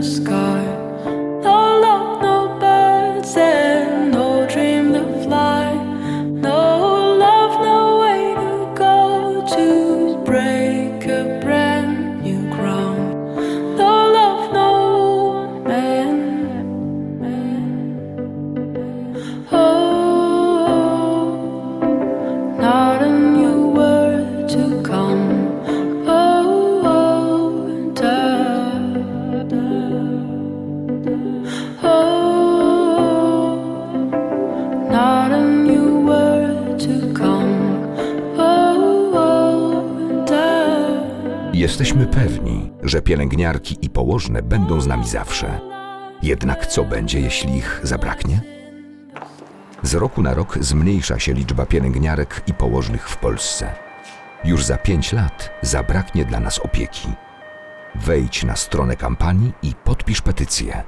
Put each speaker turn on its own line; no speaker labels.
the sky. No love, no birds, and no dream to fly. No love, no way to go to.
Jesteśmy pewni, że pielęgniarki i położne będą z nami zawsze. Jednak co będzie, jeśli ich zabraknie? Z roku na rok zmniejsza się liczba pielęgniarek i położnych w Polsce. Już za pięć lat zabraknie dla nas opieki. Wejdź na stronę kampanii i podpisz petycję.